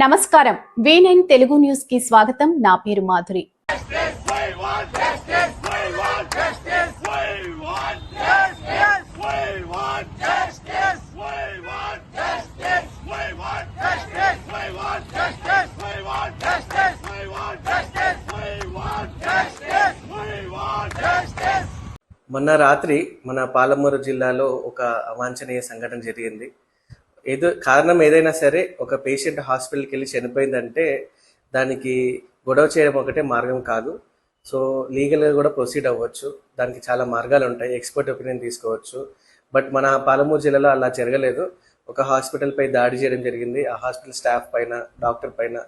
నమస్కారం. వీనైన్ తెలుగు న్యూస్కి స్వాగతం. నా పేరు మాధురి. మొన్న రాత్రి మన పాలమూరు జిల్లాలో ఒక అవాంఛనీయ సంఘటన జరిగింది. ఏదో కారణం ఏదైనా సరే ఒక పేషెంట్ హాస్పిటల్కి వెళ్ళి చనిపోయిందంటే దానికి గొడవ చేయడం ఒకటే మార్గం కాదు. సో లీగల్గా కూడా ప్రొసీడ్ అవ్వచ్చు. దానికి చాలా మార్గాలు ఉంటాయి. ఎక్స్పర్ట్ ఒపీనియన్ తీసుకోవచ్చు. బట్ మన పాలమూరు జిల్లాలో అలా జరగలేదు. ఒక హాస్పిటల్ పై దాడి చేయడం జరిగింది. ఆ హాస్పిటల్ స్టాఫ్ పైన డాక్టర్ పైన.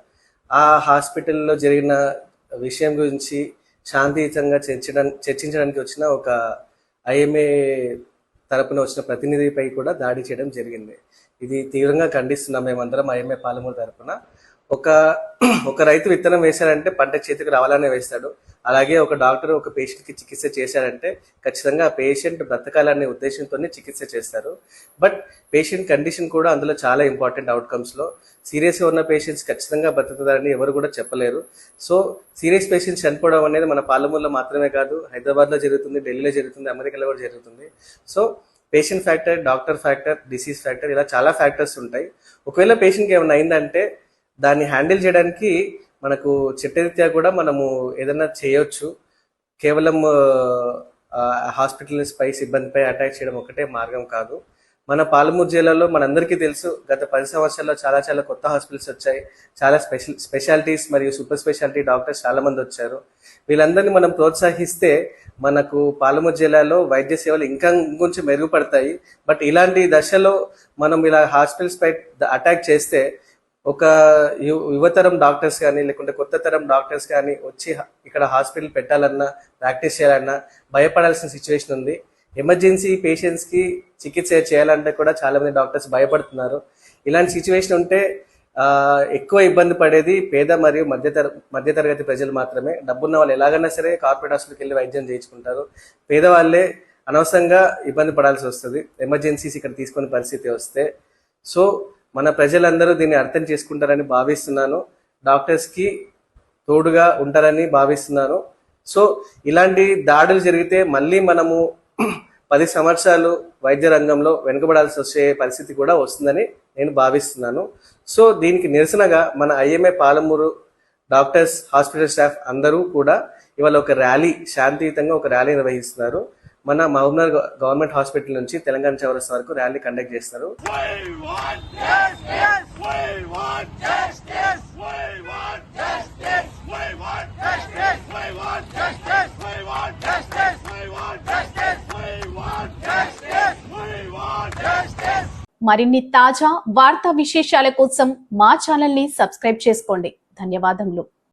ఆ హాస్పిటల్లో జరిగిన విషయం గురించి శాంతియుతంగా చర్చడానికి చర్చించడానికి వచ్చిన ఒక ఐఎంఏ తరపున వచ్చిన ప్రతినిధిపై కూడా దాడి చేయడం జరిగింది. ఇది తీవ్రంగా ఖండిస్తున్నాం మేమందరం ఐఎంఏ పాలమూరు తరపున. ఒక ఒక రైతు విత్తనం వేశాడంటే పంట చేతికి రావాలనే వేస్తాడు. అలాగే ఒక డాక్టర్ ఒక పేషెంట్కి చికిత్స చేశాడంటే ఖచ్చితంగా ఆ పేషెంట్ బ్రతకాలనే ఉద్దేశంతోనే చికిత్స చేస్తారు. బట్ పేషెంట్ కండిషన్ కూడా అందులో చాలా ఇంపార్టెంట్ అవుట్కమ్స్లో. సీరియస్గా ఉన్న పేషెంట్స్ ఖచ్చితంగా బ్రతుకుతారని ఎవరు కూడా చెప్పలేరు. సో సీరియస్ పేషెంట్స్ చనిపోవడం అనేది మన పాలమూరులో మాత్రమే కాదు హైదరాబాద్లో జరుగుతుంది ఢిల్లీలో జరుగుతుంది అమెరికాలో కూడా జరుగుతుంది. So patient factor doctor factor disease factor ఇలా చాలా ఫ్యాక్టర్స్ ఉంటాయి. ఒకవేళ పేషెంట్కి ఏమైనా అయిందంటే దాన్ని హ్యాండిల్ చేయడానికి మనకు చట్టరీత్యా కూడా మనము ఏదైనా చేయొచ్చు. కేవలం హాస్పిటల్ని పై సిబ్బందిపై అటాక్ చేయడం ఒకటే మార్గం కాదు. మన పాలమూరు జిల్లాలో మనందరికీ తెలుసు గత పది సంవత్సరాల్లో చాలా చాలా కొత్త హాస్పిటల్స్ వచ్చాయి. చాలా స్పెషల్ స్పెషాలిటీస్ మరియు సూపర్ స్పెషాలిటీ డాక్టర్స్ చాలా మంది వచ్చారు. వీళ్ళందరినీ మనం ప్రోత్సహిస్తే మనకు పాలమూరు జిల్లాలో వైద్య సేవలు ఇంకా ఇంకొంచెం మెరుగుపడతాయి. బట్ ఇలాంటి దశలో మనం ఇలా హాస్పిటల్స్ పై అటాక్ చేస్తే ఒక యు- యువతరం డాక్టర్స్ కానీ లేకుంటే కొత్త తరం డాక్టర్స్ కానీ వచ్చి ఇక్కడ హాస్పిటల్ పెట్టాలన్నా ప్రాక్టీస్ చేయాలన్నా భయపడాల్సిన సిచ్యువేషన్ ఉంది. ఎమర్జెన్సీ పేషెంట్స్కి చికిత్స చేయాలంటే కూడా చాలామంది డాక్టర్స్ భయపడుతున్నారు. ఇలాంటి సిచ్యువేషన్ ఉంటే ఎక్కువ ఇబ్బంది పడేది పేద మరియు మధ్యతర మధ్యతరగతి ప్రజలు మాత్రమే. డబ్బున్న వాళ్ళు ఎలాగైనా సరే కార్పొరేట్ హాస్పిటల్కి వెళ్ళి వైద్యం చేయించుకుంటారు. పేదవాళ్ళే అనవసరంగా ఇబ్బంది పడాల్సి వస్తుంది. ఎమర్జెన్సీస్ ఇక్కడ తీసుకునే పరిస్థితి వస్తే. సో మన ప్రజలందరూ దీన్ని అర్థం చేసుకుంటారని భావిస్తున్నాను. డాక్టర్స్కి తోడుగా ఉంటారని భావిస్తున్నాను. సో ఇలాంటి దాడులు జరిగితే మళ్ళీ మనము పది సంవత్సరాలు వైద్య రంగంలో వెనుకబడాల్సి వచ్చే పరిస్థితి కూడా వస్తుందని నేను భావిస్తున్నాను. సో దీనికి నిరసనగా మన IMA Palamuru doctors hospital staff అందరూ కూడా ఇవాళ ఒక ర్యాలీ శాంతియుతంగా ఒక ర్యాలీ నిర్వహిస్తున్నారు. మన మహబూబ్నగర్ గవర్నమెంట్ హాస్పిటల్ నుంచి తెలంగాణ చౌరస్ వరకు ర్యాలీ కండక్ట్ చేస్తారు. మరిన్ని తాజా వార్తా విశేషాల కోసం మా ఛానల్ని సబ్స్క్రైబ్ చేసుకోండి. ధన్యవాదములు.